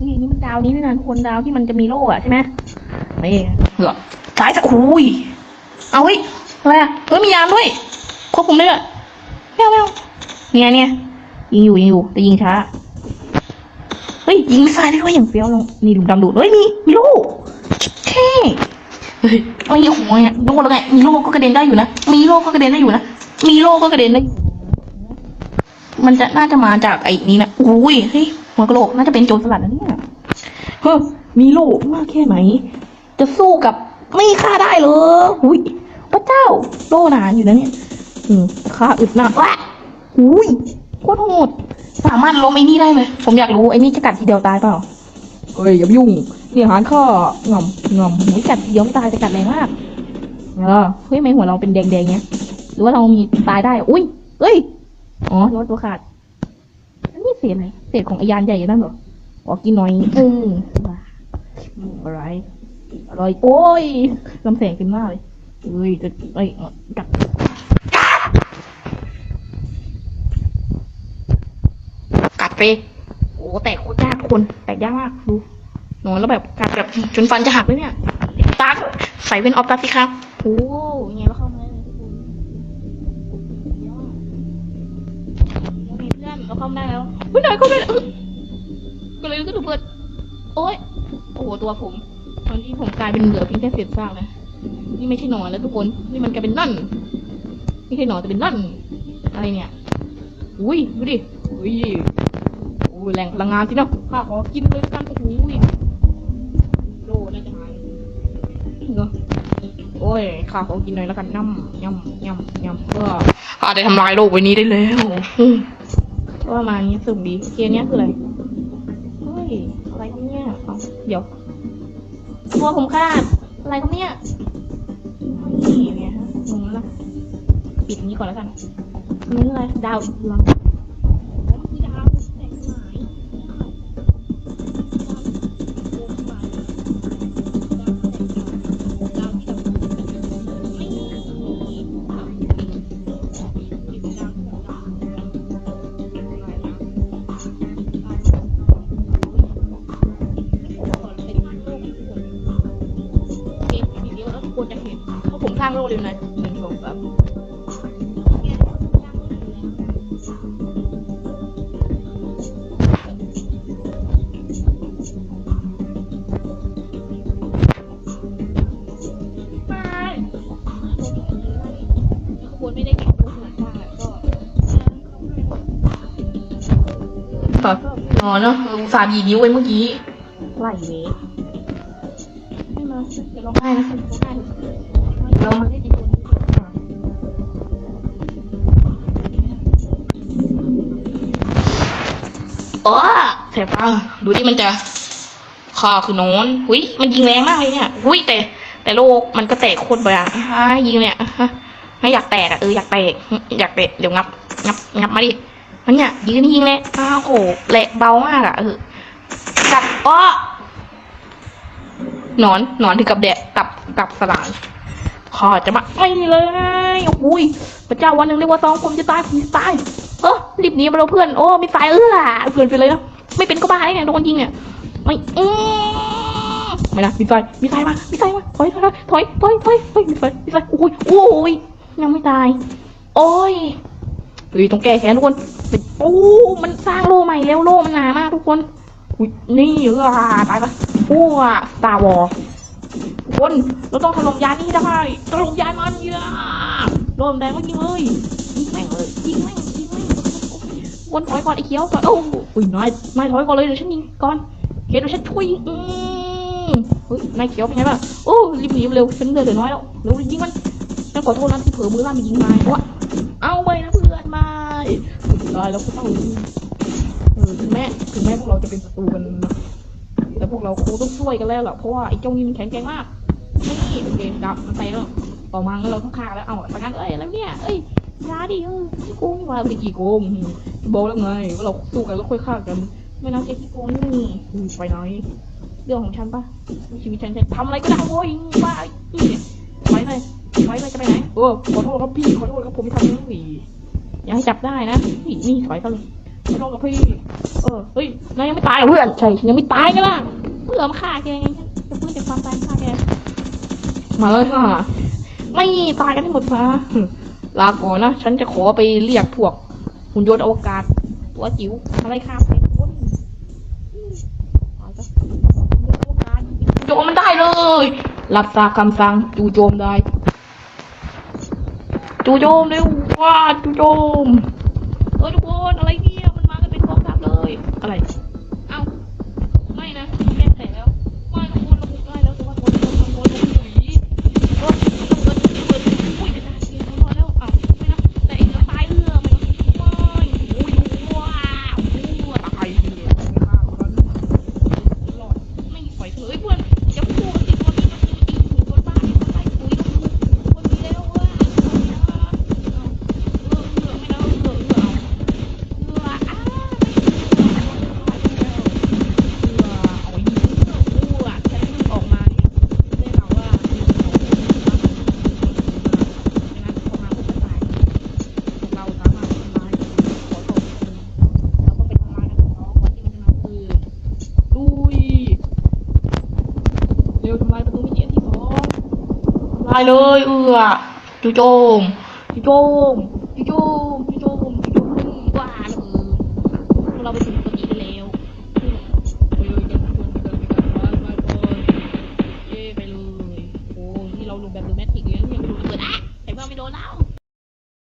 นี่นี่มันดาวนี้นี่นะทุกคนดาวที่มันจะมีโล่อะใช่ไหมนี่เหรอซ้ายจะอุ้ยเอาเฮ้ยอะไรอะเฮ้ยมียามด้วยควบคุมได้ด้วยไม่เอาไม่เอาเนี่ยเนี่ยยิงอยู่ยิงอยู่แต่ยิงช้าเฮ้ยยิงไม่ซ้ายได้ด้วยอย่างเฟี้ยวลงนี่ดูดำดูดเฮ้ยมีมีโล่เท่เฮ้ยไม่โอ้โหเนี่ยโล่แล้วไงมีโล่ก็กระเด็นได้อยู่นะมีโล่ก็กระเด็นได้อยู่นะมีโล่ก็กระเด็นได้อยู่มันจะน่าจะมาจากไอ้นี้นะอุ้ยเฮ้ย หัวกะโหลกน่าจะเป็นโจรสลัดนะเนี่ยเฮ้ยมีโล่มากแค่ไหน จะสู้กับไม่ฆ่าได้เหรออุ้ยพระเจ้าโลหนาอยู่นะเนี่ย อืมฆ่าอึดหนักวะอุ้ยโคตรโหดสามารถล้มไอ้นี่ได้เลยผมอยากรู้ไอ้นี่จะกัดทีเดียวตายเปล่าเฮ้ยอย่ายุ่งนี่หารข้างอมงอมหูยกัดทีเดียวไม่ตายแต่กัดแรงมากเออเฮ้ยไม่หัวเราเป็นแดงๆเงี้ยหรือว่าเรามีตายได้ อุ้ยเฮ้ย อ๋อรถตัวขาด เศษอะไรเศษของไอยานใหญ่นั่นเหรอขอกินหน่อยเออว้าอะไรอร่อยโอ้ยลำแสงเต็มหน้าเลยเอ้ยจะเอ้ยกัดกัดไปโอ้แตกโคตรยากคนแตกยากมากดูนอนแล้วแบบกัดแบบจนฟันจะหักเลยเนี่ยตาใส่เป็นออฟตัสสิครับโอ้ย เพื่อนเราเข้าไม่ได้แล้วเฮ้ยหน่อยเข้าไม่ได้เอ้ยก็เลยก็ถูกเปิดโอ๊ยโอ้โหตัวผม ตอนที่ผมกลายเป็นเหลือเพียงแค่เศษซากเลยนี่ไม่ใช่หนอนแล้วทุกคนนี่มันกลายเป็นนั่นไม่ใช่หนอนแต่เป็นนั่น อะไรเนี่ยอุ้ยดูดิอุ้ยอุ้ยแรงพลังงานสิเนาะข้าขอกินเลยกันโอ้โหโลน่าจะหายเนาะโอ้ยข้าขอกินหน่อยแล้วกันย่ำย่ำย่ำย่ำเพื่อข้าได้ทำลายโลกใบนี้ได้แล้ว ก็ประมาณนี้สุ่มดีเกียร์เนี้ยคืออะไรเฮ้ยอะไรครับเนี่ยเอาเดี๋ยวตัวผมขาดอะไรครับเนี่ยนี่ไงฮะงงแล้วนะปิดนี้ก่อนแล้วกันนี่อะไรดาวอีกดวงางโลกเลยนะหนึ่งสองสามไม่ขบวนไม่ได้แข่งรถหนักมากก็อ๋อเนาะอุตส่าห์ดีนิ้วไว้เมื่อกี้ไหลเวทไม่มาเดี๋ยวร้องไห้นะร้องไห้ เรามาได้ดีคนอ๋อแสบตาดูที่มันจะข้าคือนอนหุยมันยิงแรงมากเลยเนี่ยหุยแต่ แต่โลกมันก็แตกโคตรบ่อยอะยิงเนี่ยไม่อยากแตกอะเอออยากแตกอยากแตกเดี๋ยวงับ งับ งับมาดิมันเนี่ยยิงนี่ยิงเลยอ้าวโหแหลกเบามากอะเออกัดอ้อหนอนหนอนถึงกับแดดตับตับสลาย ขอจะมาไม่เลย โอ้ยพระเจ้าวันหนึ่งเรียกว่าสองผมจะตายผมจะตาย เออรีบหนีมาเราเพื่อน โอ้ไม่ตายเออเพื่อนไปเลยนะไม่เป็นก็บ้าได้ไงโดนยิงเนี่ยไม่อืไม่นะมีไฟมีไฟมามีไฟมาถอยถอยถอยถอยถอยถอยมีไฟมีไฟโอ้ยโอ้ยยังไม่ตาย โอ้ยเฮ้ยต้องแก้แค้นทุกคนโอ้มันสร้างโล่ใหม่แล้วโล่มันหนามากทุกคนอุ้ยนี่เออตายปะโอ้ตาวอ คนเราต้องถล่มยานนี้ได้ถล่มยานมันเยอะโดนแดงมายิงเลยยิงแม่งเลยยิงแม่งยิงแม่งวนถอยก่อนไอ้เขียวก่อนโอ้อุ้ยนายนายถอยก่อนเลยเดี๋ยวฉันยิงก่อนเดี๋ยวฉันช่วยอืมเฮ้ยนายเขียวเป็นไงบ้างโอ้รีบหนีเร็วฉันเหลือเหลือน้อยแล้วเร็วยิงมันฉันขอโทษนะที่เผลอมือลั่นไปยิงนายเพราะว่าเอาไปนะเพื่อนม่ตายแล้วก็ต้องถึงแม้ถึงแม้พวกเราจะเป็นศัตรูกันนะแต่พวกเราคงต้องช่วยกันแล้วล่ะเพราะว่าไอ้เจ้านี่มันแข็งแกร่งมาก นี่โอเคดับมันไปแล้วต่อมาเราต้องฆ่าแล้วเอ้าประกันเอ้ยแล้วเนี่ยเอ้ยช้าดิเออโกงมาเป็นกี่โกงบอกแล้วไงว่าเราสู้กันแล้วค่อยฆ่ากัน ไม่นับจะขี้โกงนี่ไปไหนเรื่องของฉันปะชีวิตฉันฉันทำอะไรก็ได้โว้ยบ้าไปเลยไปไปจะไปไหนเออขอโทษครับพี่ขอโทษครับผมไม่ทำนี่อย่าให้จับได้นะนี่นี่ถอยเข้าเลยขอโทษครับพี่เออเฮ้ยนายยังไม่ตายเพื่อนใช่ยังไม่ตายกันล่ะเพื่อมาฆ่าแกไงจะเพื่อจะความตายฆ่าแก มาเลยค่ะ ไม่ตายกันทั้งหมดมาลาก่อนนะ ฉันจะขอไปเรียกพวกหุ่นยนต์อวกาศ ตัวจิ๋วอะไรค่ะเป็นคนโจมมันได้เลย รับทาคำสั่งจูโจมได้ จูโจมเร็วว่าจูโจมเออทุกคนอะไรเนี่ยมันมากันเป็นกองทัพเลย อะไร ตาเลย เอือจุโจมจุโจมจุโจม